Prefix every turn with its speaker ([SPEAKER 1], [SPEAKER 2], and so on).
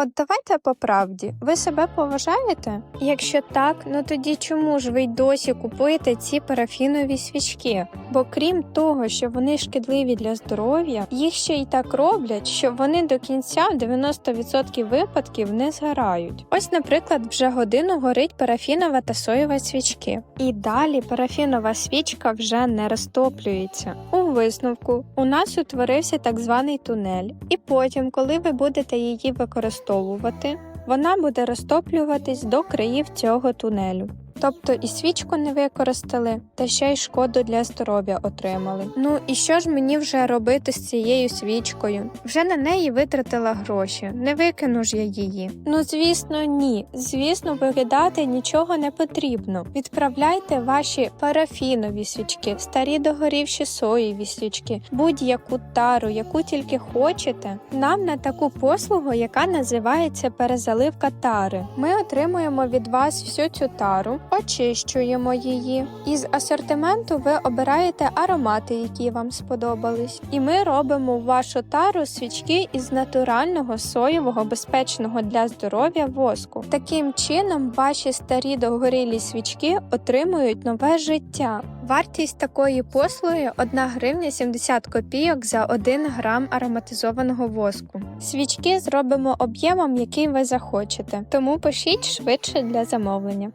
[SPEAKER 1] От давайте по правді, ви себе поважаєте? Якщо так, ну тоді чому ж ви й досі купуєте ці парафінові свічки? Бо крім того, що вони шкідливі для здоров'я, їх ще й так роблять, що вони до кінця в 90% випадків не згорають. Ось, наприклад, вже годину горить парафінова та соєва свічки. І далі парафінова свічка вже не розтоплюється. У висновку у нас утворився так званий тунель, і потім, коли ви будете її використовувати, вона буде розтоплюватись до країв цього тунелю. Тобто і свічку не використали, та ще й шкоду для здоров'я отримали. Ну і що ж мені вже робити з цією свічкою? Вже на неї витратила гроші, не викину ж я її. Ну звісно, ні. Звісно, викидати нічого не потрібно. Відправляйте ваші парафінові свічки, старі догорівші соєві свічки, будь-яку тару, яку тільки хочете. Нам на таку послугу, яка називається перезаливка тари. Ми отримуємо від вас всю цю тару, очищуємо її. Із асортименту ви обираєте аромати, які вам сподобались, і ми робимо в вашу тару свічки із натурального соєвого безпечного для здоров'я воску. Таким чином, ваші старі догорілі свічки отримують нове життя. Вартість такої послуги 1 гривня 70 копійок за 1 грам ароматизованого воску. Свічки зробимо об'ємом, який ви захочете, тому пишіть швидше для замовлення.